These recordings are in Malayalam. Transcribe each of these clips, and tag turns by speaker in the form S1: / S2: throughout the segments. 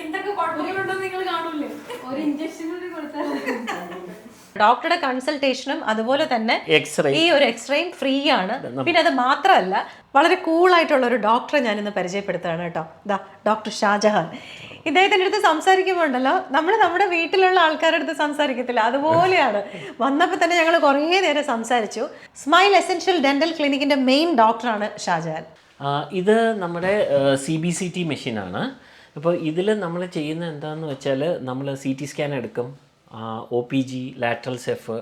S1: എന്തൊക്കെ നിങ്ങൾ കാണൂലേ ഒരു ഇഞ്ചക്ഷൻ കൂടി കൊടുത്താൽ ഡോക്ടറുടെ കൺസൾട്ടേഷനും അതുപോലെ തന്നെ
S2: എക്സ്റേ
S1: ഈ ഒരു എക്സ്റേയും ഫ്രീ ആണ്. പിന്നെ അത് മാത്രമല്ല വളരെ കൂളായിട്ടുള്ള ഒരു ഡോക്ടറെ ഞാൻ ഇന്ന് പരിചയപ്പെടുത്തുകയാണ് കേട്ടോ. ദാ ഡോക്ടർ ഷാജഹാൻ. ഇദ്ദേഹത്തിന്റെ അടുത്ത് സംസാരിക്കുമ്പോൾ ഉണ്ടല്ലോ നമ്മൾ നമ്മുടെ വീട്ടിലുള്ള ആൾക്കാരുടെ അടുത്ത് സംസാരിക്കത്തില്ല. അതുപോലെയാണ്. വന്നപ്പോൾ തന്നെ ഞങ്ങൾ കുറേ നേരം സംസാരിച്ചു. സ്മൈൽ എസെൻഷ്യൽ ഡെന്റൽ ക്ലിനിക്കിന്റെ മെയിൻ ഡോക്ടറാണ് ഷാജഹാൻ.
S2: ഇത് നമ്മുടെ സി ബി സി ടി മെഷീനാണ് അപ്പോൾ ഇതിൽ നമ്മൾ ചെയ്യുന്ന എന്താണെന്ന് വെച്ചാൽ നമ്മൾ സി ടി സ്കാൻ എടുക്കും. O P G lateral ceph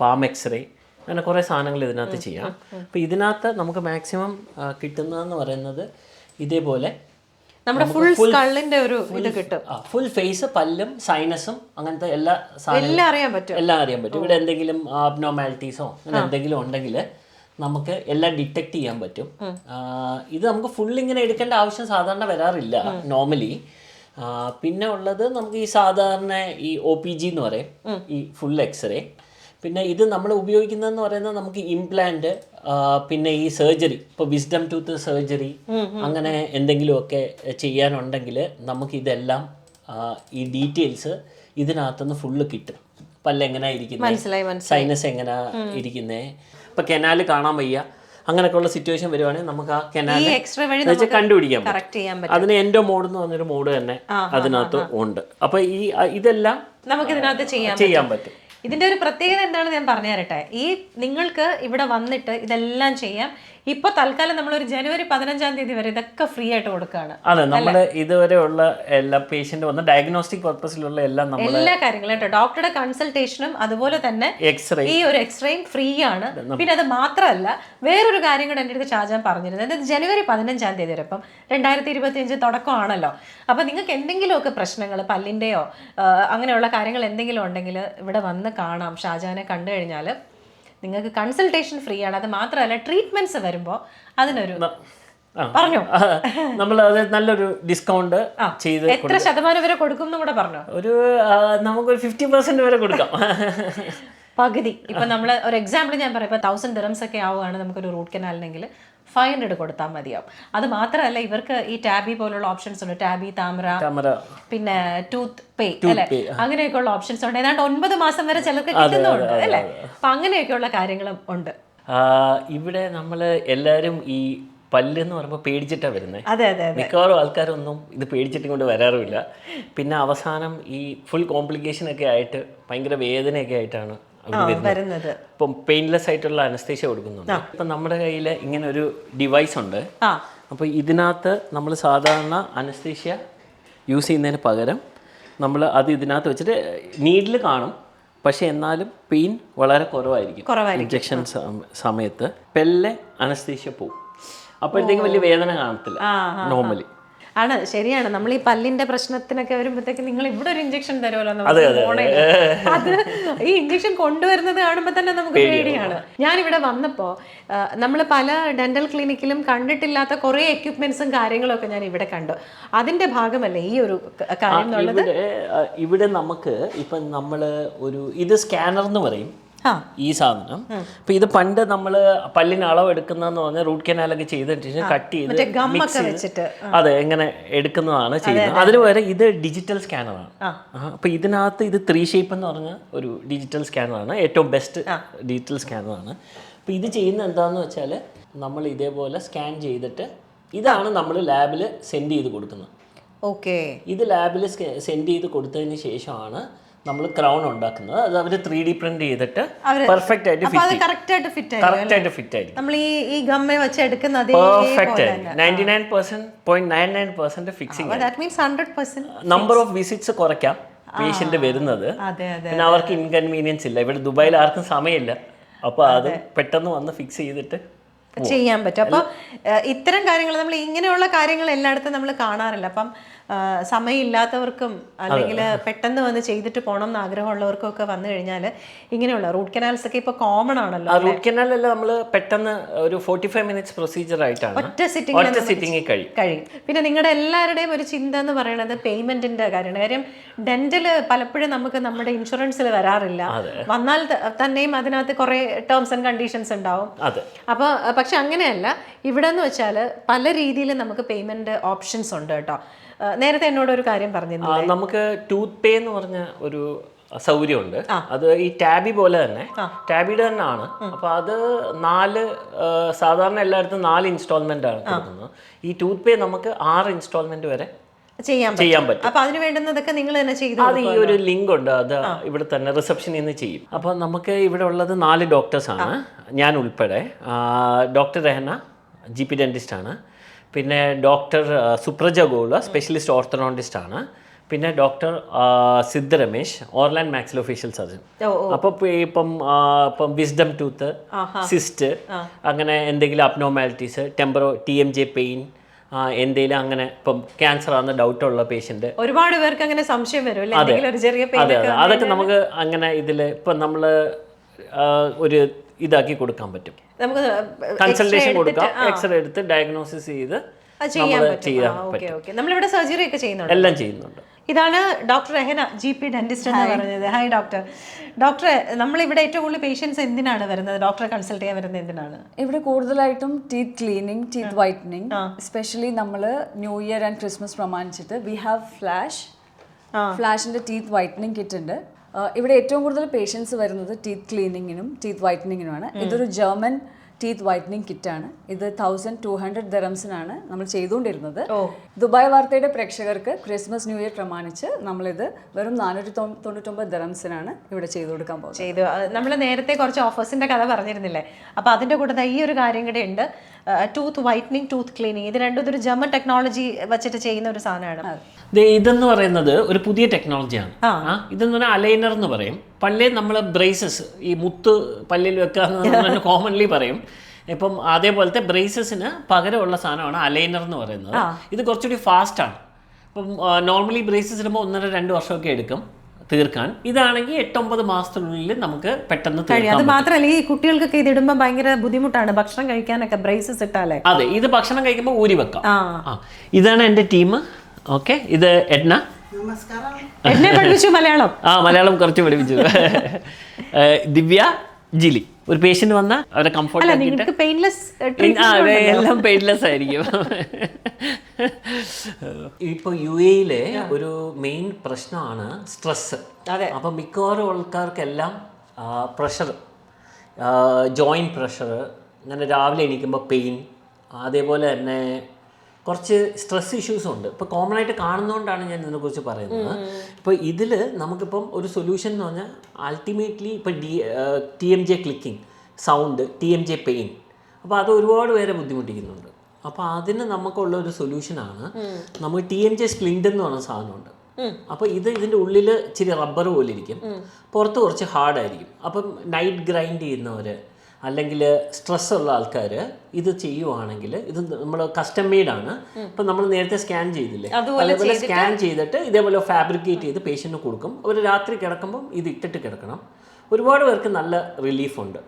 S2: palm X ray അങ്ങനെ കുറേ സാധനങ്ങൾ ഇതിനകത്ത് ചെയ്യാം. അപ്പോൾ ഇതിനകത്ത് നമുക്ക് മാക്സിമം കിട്ടുന്നതെന്ന് പറയുന്നത് ഇതേപോലെ
S1: നമ്മുടെ ഫുൾ സ്കള്ളിന്റെ ഒരു ഇത് കിട്ടും.
S2: ഫുൾ ഫേസ് പല്ലും സൈനസും അങ്ങനത്തെ എല്ലാ
S1: എല്ലാം അറിയാൻ പറ്റും.
S2: എല്ലാം അറിയാൻ പറ്റും. ഇവിടെ എന്തെങ്കിലും അബ്നോമാലിറ്റീസോ അങ്ങനെ എന്തെങ്കിലും ഉണ്ടെങ്കിൽ നമുക്ക് എല്ലാം ഡിറ്റക്ട് ചെയ്യാൻ പറ്റും. ഇത് നമുക്ക് ഫുൾ ഇങ്ങനെ എടുക്കേണ്ട ആവശ്യം സാധാരണ വരാറില്ല നോർമലി പിന്നെ ഉള്ളത് നമുക്ക് ഈ സാധാരണ ഈ ഒ പി ജി എന്ന് പറയും. ഈ ഫുൾ എക്സ്റേ പിന്നെ ഇത് നമ്മൾ ഉപയോഗിക്കുന്നതെന്ന് പറയുന്നത് നമുക്ക് ഇംപ്ലാന്റ് പിന്നെ ഈ സർജറി ഇപ്പോൾ വിസ്ഡം ടൂത്ത് സർജറി അങ്ങനെ എന്തെങ്കിലുമൊക്കെ ചെയ്യാനുണ്ടെങ്കിൽ നമുക്ക് ഇതെല്ലാം ഈ ഡീറ്റെയിൽസ് ഇതിനകത്തുനിന്ന് ഫുള്ള് കിട്ടും. പല്ല് എങ്ങനെ ഇരിക്കുന്നത് സൈനസ് എങ്ങനെ ഇരിക്കുന്നത് ഇപ്പൊ കെനാല് കാണാൻ വയ്യ. അങ്ങനെയൊക്കെയുള്ള സിറ്റുവേഷൻ വരുവാണെങ്കിൽ നമുക്ക് ആ വെച്ച് കണ്ടുപിടിക്കാൻ പറ്റും. അതിന് എൻഡോ മോഡ് എന്ന് പറഞ്ഞൊരു മോഡ് തന്നെ അതിനകത്ത് ഉണ്ട്. അപ്പൊ ഈ ഇതെല്ലാം
S1: നമുക്ക് ഇതിനകത്ത്
S2: ചെയ്യാൻ പറ്റും.
S1: ഇതിന്റെ ഒരു പ്രത്യേകത എന്താണെന്ന് ഞാൻ പറഞ്ഞു തരട്ടെ ഈ നിങ്ങൾക്ക് ഇവിടെ വന്നിട്ട് ഇതെല്ലാം ചെയ്യാം. ഇപ്പൊ തൽക്കാലം നമ്മൾ ഒരു ജനുവരി പതിനഞ്ചാം തീയതി വരെ ഇതൊക്കെ ഫ്രീ ആയിട്ട് കൊടുക്കുകയാണ്
S2: അതെ നമ്മൾ ഇതുവരെയുള്ള എല്ലാ പേഷ്യന്റ് വന്ന് ഡയഗ്നോസ്റ്റിക് പർപ്പസിലുള്ള എല്ലാം നമ്മൾ
S1: എല്ലാ കാര്യങ്ങളും കേട്ടോ. ഡോക്ടറുടെ കൺസൾട്ടേഷനും അതുപോലെ തന്നെ
S2: എക്സ്റേ
S1: ഈ ഒരു എക്സ്റേയും ഫ്രീ ആണ്. പിന്നെ അത് മാത്രമല്ല വേറൊരു കാര്യം കൂടെ എന്റെ അടുത്ത് ഷാജാൻ പറഞ്ഞിരുന്നത്. അതായത് ജനുവരി പതിനഞ്ചാം തീയതി വരെ ഇപ്പം രണ്ടായിരത്തി ഇരുപത്തി അഞ്ച് തുടക്കമാണല്ലോ. അപ്പം നിങ്ങൾക്ക് എന്തെങ്കിലുമൊക്കെ പ്രശ്നങ്ങൾ പല്ലിന്റെയോ അങ്ങനെയുള്ള കാര്യങ്ങൾ എന്തെങ്കിലും ഉണ്ടെങ്കിൽ ഇവിടെ വന്ന് കാണാം. ഷാജാനെ കണ്ടു കഴിഞ്ഞാൽ നിങ്ങൾക്ക് കൺസൾട്ടേഷൻ ഫ്രീ ആണ്. അത് മാത്രമല്ല ട്രീറ്റ്മെന്റ്സ് വരുമ്പോൾ അതിനൊരു പറഞ്ഞു?
S2: നമ്മൾ അത് നല്ലൊരു ഡിസ്കൗണ്ട് ചെയ്ത്
S1: എത്ര ശതമാനം വരെ കൊടുക്കും എന്ന് കൂടെ പറഞ്ഞോ?
S2: ഒരു നമുക്ക് നമുക്കൊരു ഫിഫ്റ്റി പെർസെന്റ് വരെ കൊടുക്കാം.
S1: പകുതി. ഇപ്പൊ നമ്മൾ ഒരു എക്സാമ്പിൾ ഞാൻ പറയാം. ഇപ്പൊ തൗസൻഡ് ദിറംസ് ഒക്കെ ആവുകയാണ് നമുക്കൊരു റൂട്ട് കനാലിനെങ്കിൽ ഫൈവ് ഹൺഡ്രഡ് കൊടുത്താൽ മതിയാവും. അത് മാത്രമല്ല ഇവർക്ക് ഈ ടാബി പോലുള്ള ഓപ്ഷൻസ് ഉണ്ട്. ടാബി താമര പിന്നെ ടൂത്ത് പേ അല്ലെ? അങ്ങനെയൊക്കെയുള്ള ഓപ്ഷൻസ് ഉണ്ട്. ഏതാണ്ട് ഒൻപത് മാസം വരെ ചിലർക്ക് കിട്ടുന്നുണ്ട് അല്ലെ? അപ്പൊ അങ്ങനെയൊക്കെയുള്ള കാര്യങ്ങളും ഉണ്ട്.
S2: ഇവിടെ നമ്മൾ എല്ലാവരും ഈ പല്ല് എന്ന് പറയുമ്പോൾ പേടിച്ചിട്ടാണ് വരുന്നത്
S1: അതെ അതെ.
S2: മിക്കവാറും ആൾക്കാരൊന്നും ഇത് പേടിച്ചിട്ട് കൊണ്ട് വരാറുമില്ല. പിന്നെ അവസാനം ഈ ഫുൾ കോംപ്ലിക്കേഷൻ ഒക്കെ ആയിട്ട് ഭയങ്കര വേദനയൊക്കെ ആയിട്ടാണ് വരുന്നത്. ഇപ്പം പെയിൻലെസ് ആയിട്ടുള്ള അനസ്തേഷ്യ കൊടുക്കുന്നുണ്ട്. ഇപ്പം നമ്മുടെ കയ്യിൽ ഇങ്ങനെ ഒരു ഡിവൈസ് ഉണ്ട് അപ്പോൾ ഇതിനകത്ത് നമ്മൾ സാധാരണ അനസ്തേഷ്യ യൂസ് ചെയ്യുന്നതിന് പകരം നമ്മൾ അത് ഇതിനകത്ത് വെച്ചിട്ട് നീഡിൽ കാണും. പക്ഷേ എന്നാലും പെയിൻ വളരെ കുറവായിരിക്കും.
S1: കുറവായിരിക്കും.
S2: ഇഞ്ചക്ഷൻ സമയത്ത്. പെല്ലെ അനസ്തേഷ്യ പോവും. അപ്പോഴത്തേക്ക് വലിയ വേദന കാണത്തില്ല. നോർമലി
S1: ആണ്. ശരിയാണ്. നമ്മൾ ഈ പല്ലിന്റെ പ്രശ്നത്തിനൊക്കെ വരുമ്പോഴത്തേക്ക് നിങ്ങൾ ഇവിടെ ഒരു ഇഞ്ചക്ഷൻ തരുമല്ലോ
S2: അതെ,
S1: ഈ ഇഞ്ചക്ഷൻ കൊണ്ടുവരുന്നത് കാണുമ്പോൾ തന്നെ നമുക്ക് പേടിയാണ്. ഞാൻ ഇവിടെ വന്നപ്പോ നമ്മൾ പല ഡെന്റൽ ക്ലിനിക്കിലും കണ്ടിട്ടില്ലാത്ത കുറെ എക്യുപ്മെന്റ്സും കാര്യങ്ങളും ഒക്കെ ഞാൻ ഇവിടെ കണ്ടു. അതിന്റെ ഭാഗമല്ലേ ഈ ഒരു കാര്യം
S2: ഇവിടെ നമുക്ക് ഇപ്പം നമ്മൾ ഒരു ഇത് സ്കാനർ എന്ന് പറയും. ഈ സാധനം. അപ്പൊ ഇത് പണ്ട് നമ്മൾ പല്ലിന് അളവ് എടുക്കുന്നതെന്ന് പറഞ്ഞാൽ റൂട്ട് കനാലൊക്കെ ശേഷം കട്ട് ചെയ്ത്
S1: വെച്ചിട്ട്.
S2: അതെ എങ്ങനെ എടുക്കുന്നതാണ് ചെയ്യുന്നത്. അതിന് പകരം ഇത് ഡിജിറ്റൽ സ്കാനറാണ് അപ്പൊ ഇതിനകത്ത് ഇത് ത്രീ ഷേപ്പ് എന്ന് പറഞ്ഞ ഒരു ഡിജിറ്റൽ സ്കാനറാണ് ഏറ്റവും ബെസ്റ്റ് ഡിജിറ്റൽ സ്കാനറാണ് അപ്പൊ ഇത് ചെയ്യുന്ന എന്താന്ന് വെച്ചാൽ നമ്മൾ ഇതേപോലെ സ്കാൻ ചെയ്തിട്ട് ഇതാണ് നമ്മൾ ലാബിൽ സെൻഡ് ചെയ്ത് കൊടുക്കുന്നത്.
S1: ഓക്കെ.
S2: ഇത് ലാബിൽ സെൻഡ് ചെയ്ത് കൊടുത്തതിന് ശേഷമാണ് നമ്മൾ ക്രൗൺ ഉണ്ടാക്കുന്നത്. അത് അവർ ത്രീ ഡി പ്രിന്റ് ചെയ്തിട്ട് പെർഫെക്റ്റ് ആയിട്ട് ഫിറ്റ്
S1: കറക്റ്റ് ആയിട്ട് ഫിറ്റ് ആയി
S2: കറക്റ്റ് ആയിട്ട് ഫിറ്റ് ആയിരിക്കും.
S1: നമ്മൾ ഈ ഈ ഗമ്മ വെച്ച് എടുക്കുന്ന
S2: പെർഫെക്റ്റ്
S1: അതേപോലെ
S2: ആയിരിക്കും. Ninety nine percent point nine nine percent fixing
S1: that means hundred percent
S2: number of visits കുറയ്ക്കാം. പേഷ്യന്റ് വരുന്നത്. പിന്നെ അവർക്ക് ഇൻകൺവീനിയൻസ് ഇല്ല. ഇവിടെ ദുബായിൽ ആർക്കും സമയമില്ല. അപ്പോൾ അത് പെട്ടെന്ന് വന്ന് ഫിക്സ് ചെയ്തിട്ട്
S1: ചെയ്യാൻ പറ്റും. അപ്പോൾ ഇത്തരം കാര്യങ്ങൾ നമ്മൾ ഇങ്ങനെയുള്ള കാര്യങ്ങൾ എല്ലായിടത്തും നമ്മൾ കാണാറില്ല. അപ്പം സമയമില്ലാത്തവർക്കും അല്ലെങ്കിൽ പെട്ടെന്ന് വന്ന് ചെയ്തിട്ട് പോകണം എന്ന് ആഗ്രഹമുള്ളവർക്കും ഒക്കെ വന്നു കഴിഞ്ഞാൽ ഇങ്ങനെയുള്ള റൂട്ട് കനാൽസ് ഒക്കെ ഇപ്പോൾ കോമൺ ആണല്ലോ
S2: റൂട്ട് കനാൽ എല്ലാം നമ്മൾ പെട്ടെന്ന് ഒരു ഫോർട്ടി ഫൈവ് മിനിറ്റ്സ് പ്രൊസീജിയർ ആയിട്ടാണ്.
S1: ഒറ്റ
S2: സിറ്റിംഗ് സിറ്റിംഗ് കഴിയും.
S1: കഴിയും. പിന്നെ നിങ്ങളുടെ എല്ലാവരുടെയും ഒരു ചിന്ത എന്ന് പറയുന്നത് പേയ്മെന്റിന്റെ കാര്യമാണ്. കാര്യം ഡെന്റൽ പലപ്പോഴും നമുക്ക് നമ്മുടെ ഇൻഷുറൻസിൽ വരാറില്ല. വന്നാൽ തന്നെയും അതിനകത്ത് കുറെ ടേംസ് ആൻഡ് കണ്ടീഷൻസ് ഉണ്ടാവും. അപ്പോൾ പക്ഷെ അങ്ങനെയല്ല. ഇവിടെ എന്ന് വെച്ചാൽ പല രീതിയിൽ നമുക്ക് പേയ്മെന്റ് ഓപ്ഷൻസ് ഉണ്ട് കേട്ടോ. നേരത്തെ എന്നോട് ഒരു കാര്യം പറഞ്ഞിരുന്നു
S2: നമുക്ക് ടൂത്ത് പേ എന്ന് പറഞ്ഞ ഒരു സൗകര്യമുണ്ട്. അത് ഈ ടാബി പോലെ തന്നെ. ടാബിയുടെ തന്നെ ആണ്. അപ്പൊ അത് നാല് സാധാരണ എല്ലായിടത്തും നാല് ഇൻസ്റ്റാൾമെന്റ് ആണ് കൊടുക്കുന്നത്. ഈ ടൂത്ത് പേ നമുക്ക് ആറ് ഇൻസ്റ്റാൾമെന്റ് വരെ
S1: ചെയ്യാൻ പറ്റും.
S2: ചെയ്യാൻ പറ്റും.
S1: അപ്പൊ അതിന് വേണ്ടുന്നതൊക്കെ നിങ്ങൾ തന്നെ ചെയ്തു
S2: അത് ഈ ഒരു ലിങ്ക് ഉണ്ട്. അത് ഇവിടെ തന്നെ റിസപ്ഷനിൽ നിന്ന് ചെയ്യും. അപ്പോൾ നമുക്ക് ഇവിടെ ഉള്ളത് നാല് ഡോക്ടേഴ്സ് ആണ്. ഞാൻ ഉൾപ്പെടെ. Doctor Rahana G P dentist ആണ്. പിന്നെ ഡോക്ടർ സുപ്രജ ഗോള സ്പെഷ്യലിസ്റ്റ് ഓർത്തഡോണ്ടിസ്റ്റ് ആണ്. പിന്നെ doctor Siddha Ramesh oral and maxillofacial surgeon
S1: അപ്പൊ
S2: അപ്പോൾ ഇപ്പം ഇപ്പം വിസ്ഡം ടൂത്ത് സിസ്റ്റ് അങ്ങനെ എന്തെങ്കിലും abnormalities temporo T M J pain എന്തെങ്കിലും അങ്ങനെ ഇപ്പം ക്യാൻസർ ആണെന്ന് ഡൗട്ട് ഉള്ള പേഷ്യന്റ്
S1: ഒരുപാട് പേർക്ക് അങ്ങനെ സംശയം വരും
S2: അതെ. അതെ അതൊക്കെ നമുക്ക് അങ്ങനെ ഇതിൽ ഇപ്പം നമ്മൾ ഒരു ഇതാക്കി കൊടുക്കാൻ പറ്റും.
S1: നമുക്ക്
S2: കൺസൾട്ടേഷൻ കൊടുക്കാം. എക്സ്റേ എടുത്ത് ഡയഗ്നോസിസ് ചെയ്ത്
S1: ചെയ്യാൻ പറ്റും.
S2: ചെയ്യാൻ
S1: ഓക്കെ ഓക്കെ. നമ്മളിവിടെ സർജറി ഒക്കെ ചെയ്യുന്നുണ്ട്?
S2: എല്ലാം ചെയ്യുന്നുണ്ട്.
S1: ഇതാണ് doctor Rahana G P dentist എന്ന് പറഞ്ഞത്. ഹായ് ഡോക്ടർ ഡോക്ടർ നമ്മളിവിടെ ഏറ്റവും കൂടുതൽ പേഷ്യൻസ് എന്തിനാണ് വരുന്നത്? ഡോക്ടറെ കൺസൾട്ട് ചെയ്യാൻ വരുന്നത് എന്തിനാണ്?
S3: ഇവിടെ കൂടുതലായിട്ടും teeth cleaning teeth whitening especially നമ്മൾ ന്യൂ ഇയർ ആൻഡ് ക്രിസ്മസ് പ്രമാണിച്ചിട്ട് വി ഹാവ് ഫ്ലാഷ് ഫ്ലാഷിന്റെ ടീത്ത് വൈറ്റനിങ് കിറ്റ് ഉണ്ട്. ഇവിടെ ഏറ്റവും കൂടുതൽ പേഷ്യൻസ് വരുന്നത് ടീത്ത് ക്ലീനിങ്ങിനും ടീത്ത് വൈറ്റനിങ്ങിനുമാണ് ഇതൊരു ജർമ്മൻ ടീത്ത് വൈറ്റനിങ് കിറ്റാണ് ഇത് തൗസൻഡ് ടു ഹൺഡ്രഡ് ദറംസിനാണ് നമ്മൾ ചെയ്തുകൊണ്ടിരുന്നത്. ദുബായ് വാർത്തയുടെ പ്രേക്ഷകർക്ക് ക്രിസ്മസ് ന്യൂ ഇയർ പ്രമാണിച്ച് നമ്മളിത് വെറും നാനൂറ്റി തൊണ്ണൂറ്റൊമ്പത് ദറംസിനാണ് ഇവിടെ ചെയ്തു കൊടുക്കാൻ പോകുന്നത്.
S1: ചെയ്തു. നമ്മൾ നേരത്തെ കുറച്ച് ഓഫേഴ്സിന്റെ കഥ പറഞ്ഞിരുന്നില്ലേ? അപ്പൊ അതിന്റെ കൂടെ ഈ ഒരു കാര്യം കൂടെ ഉണ്ട്. ടൂത്ത് വൈറ്റനിങ് ടൂത്ത് ക്ലീനിങ് ഇത് രണ്ടും ഇതൊരു ജർമ്മൻ ടെക്നോളജി വെച്ചിട്ട് ചെയ്യുന്ന ഒരു സാധനമാണ്.
S2: ഇതെന്ന് പറയുന്നത് ഒരു പുതിയ ടെക്നോളജിയാണ് ഇതെന്ന് പറഞ്ഞാൽ അലൈനർ എന്ന് പറയും. പള്ളി നമ്മൾ ബ്രേസസ് ഈ മുത്ത് പല്ലിൽ വെക്കാന്ന് കോമൺലി പറയും. ഇപ്പം അതേപോലത്തെ ബ്രേസസിന് പകരമുള്ള സാധനമാണ് അലൈനർ എന്ന് പറയുന്നത്. ഇത് കുറച്ചുകൂടി ഫാസ്റ്റാണ് ഇപ്പം നോർമലി ബ്രേസസ് ഇടുമ്പോൾ ഒന്നര രണ്ട് വർഷമൊക്കെ എടുക്കും തീർക്കാൻ. ഇതാണെങ്കിൽ എട്ടൊമ്പത് മാസത്തിനുള്ളിൽ നമുക്ക് പെട്ടെന്ന്
S1: കഴിയും. അത് മാത്രമല്ല ഈ കുട്ടികൾക്കൊക്കെ ഇത് ഇടുമ്പോൾ ഭയങ്കര ബുദ്ധിമുട്ടാണ്. ഭക്ഷണം കഴിക്കാനൊക്കെ ബ്രേസസ് ഇട്ടാലേ.
S2: അതെ ഇത് ഭക്ഷണം കഴിക്കുമ്പോൾ ഊരി വെക്കാം. ഇതാണ് എന്റെ ടീം. ഓക്കെ ഇത് എഡ്ന
S1: എന്നെ പഠിപ്പിച്ചു മലയാളം.
S2: ആ മലയാളം കുറച്ച് പഠിപ്പിച്ചു. ദിവ്യ ജിലി. ഒരു പേഷ്യന്റ് വന്ന അവരെ കംഫർട്ട്
S1: അല്ല നിങ്ങൾക്ക് പെയിൻലെസ്
S2: എല്ലാം പെയിൻലെസ് ആയിരിക്കും. ഇപ്പൊ യു എയിലെ ഒരു മെയിൻ പ്രശ്നമാണ് സ്ട്രെസ്
S1: അതെ.
S2: അപ്പൊ മിക്കവാറും ആൾക്കാർക്കെല്ലാം പ്രഷർ ജോയിന്റ് പ്രഷർ ഇങ്ങനെ രാവിലെ എണീക്കുമ്പോൾ പെയിൻ അതേപോലെ തന്നെ കുറച്ച് സ്ട്രെസ് ഇഷ്യൂസും ഉണ്ട്. ഇപ്പോൾ കോമൺ ആയിട്ട് കാണുന്നതുകൊണ്ടാണ് ഞാൻ ഇതിനെക്കുറിച്ച് പറയുന്നത്. ഇപ്പോൾ ഇതിൽ നമുക്കിപ്പം ഒരു സൊല്യൂഷൻ എന്ന് പറഞ്ഞാൽ അൾട്ടിമേറ്റ്ലി ഇപ്പോൾ the T M J clicking sound T M J pain അപ്പോൾ അത് ഒരുപാട് പേരെ ബുദ്ധിമുട്ടിക്കുന്നുണ്ട്. അപ്പോൾ അതിന് നമുക്കുള്ള ഒരു സൊല്യൂഷനാണ് നമുക്ക് ടി എം ജെ സ്പ്ലിൻഡ് എന്ന് പറഞ്ഞ സാധനമുണ്ട്. അപ്പോൾ ഇത് ഇതിന്റെ ഉള്ളിൽ ഇച്ചിരി റബ്ബർ പോലെ ഇരിക്കും. പുറത്ത് കുറച്ച് ഹാർഡായിരിക്കും അപ്പം നൈറ്റ് ഗ്രൈൻഡ് ചെയ്യുന്നവർ അല്ലെങ്കിൽ സ്ട്രെസ് ഉള്ള ആൾക്കാർ ഇത് ചെയ്യുവാണെങ്കിൽ ഇത് നമ്മൾ കസ്റ്റം മെയ്ഡ് ആണ്. ഇപ്പം നമ്മൾ നേരത്തെ സ്കാൻ ചെയ്തില്ലേ? അതുപോലെ സ്കാൻ ചെയ്തിട്ട് ഇതേപോലെ ഫാബ്രിക്കേറ്റ് ചെയ്ത് പേഷ്യന്റ് കൊടുക്കും. അവർ രാത്രി കിടക്കുമ്പം ഇത് ഇട്ടിട്ട് കിടക്കണം. ഒരുപാട് പേർക്ക് നല്ല റിലീഫുണ്ട്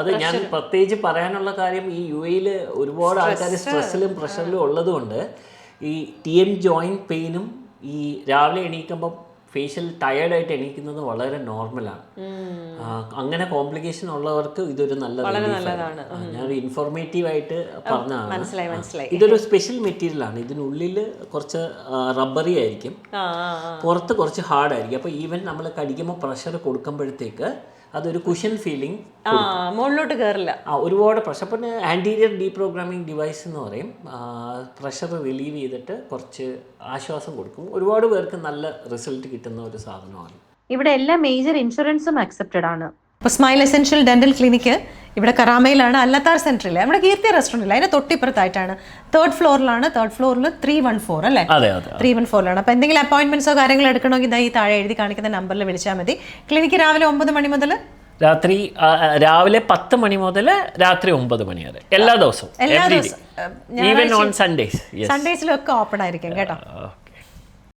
S2: അത് ഞാൻ പ്രത്യേകിച്ച് പറയാനുള്ള കാര്യം ഈ യു എയിൽ ഒരുപാട് ആൾക്കാർ സ്ട്രെസ്സിലും പ്രഷറിലും ഉള്ളതുകൊണ്ട് ഈ ടി എം ജോയിന്റ് പെയിനും ഈ രാവിലെ എണീക്കുമ്പം ഫേഷ്യൽ ടയേർഡായിട്ട് എണീക്കുന്നത് വളരെ നോർമലാണ് അങ്ങനെ കോംപ്ലിക്കേഷൻ ഉള്ളവർക്ക് ഇതൊരു നല്ല. ആ, ഞാനൊരു ഇൻഫോർമേറ്റീവ് ആയിട്ട് പറഞ്ഞതാണ്. ഇതൊരു സ്പെഷ്യൽ മെറ്റീരിയൽ ആണ്. ഇതിനുള്ളിൽ കുറച്ച് റബ്ബറി ആയിരിക്കും. പുറത്ത് കുറച്ച് ഹാർഡ് ആയിരിക്കും. അപ്പോൾ ഈവൻ നമ്മൾ കടിക്കുമ്പോൾ പ്രഷർ കൊടുക്കുമ്പോഴത്തേക്ക് അതൊരു കുഷൻ ഫീലിംഗ്
S1: ആ മുകളിലോട്ട് കയറില്ല
S2: ആ ഒരുപാട് പ്രഷർ പിന്നെ ആന്റീരിയർ ഡീപ്രോഗ്രാമിംഗ് ഡിവൈസ് എന്ന് പറയും. പ്രഷർ റിലീവ് ചെയ്തിട്ട് കുറച്ച് ആശ്വാസം കൊടുക്കും. ഒരുപാട് പേർക്ക് നല്ല റിസൾട്ട് കിട്ടുന്ന ഒരു സാധനമാണ്.
S1: ഇവിടെ എല്ലാ മേജർ ഇൻഷുറൻസും അക്സെപ്റ്റഡ് ആണ്. ഇപ്പോൾ സ്മൈൽ എസെൻഷ്യൽ ഡെന്റൽ ക്ലിനിക്ക് ഇവിടെ കറാമയിലാണ് അല്ലത്താർ സെന്ററിൽ നമ്മുടെ കീർത്തി റെസ്റ്റോറന്റിൽ അതിന്റെ തൊട്ടിപ്പുറത്തായിട്ടാണ്. തേർഡ് ഫ്ലോറിലാണ് തേർഡ് ഫ്ലോറിൽ ത്രീ വൺ ഫോർ അല്ലേ? ത്രീ വൺ ഫോറിലാണ് അപ്പോൾ എന്തെങ്കിലും അപ്പോയിൻമെന്റ്സോ കാര്യങ്ങൾ എടുക്കണമെങ്കിൽ ഇതാ ഈ താഴെ എഴുതി കാണിക്കുന്ന നമ്പറിൽ വിളിച്ചാൽ മതി. ക്ലിനിക്ക് രാവിലെ ഒമ്പത് മണി മുതൽ
S2: രാത്രി രാവിലെ പത്ത് മണി മുതൽ രാത്രി ഒമ്പത് മണി വരെ. എല്ലാ ദിവസവും.
S1: എല്ലാ ദിവസവും,
S2: ഈവൻ ഓൺ സൺഡേസ്
S1: സൺഡേസിലൊക്കെ ഓപ്പൺ ആയിരിക്കും കേട്ടോ.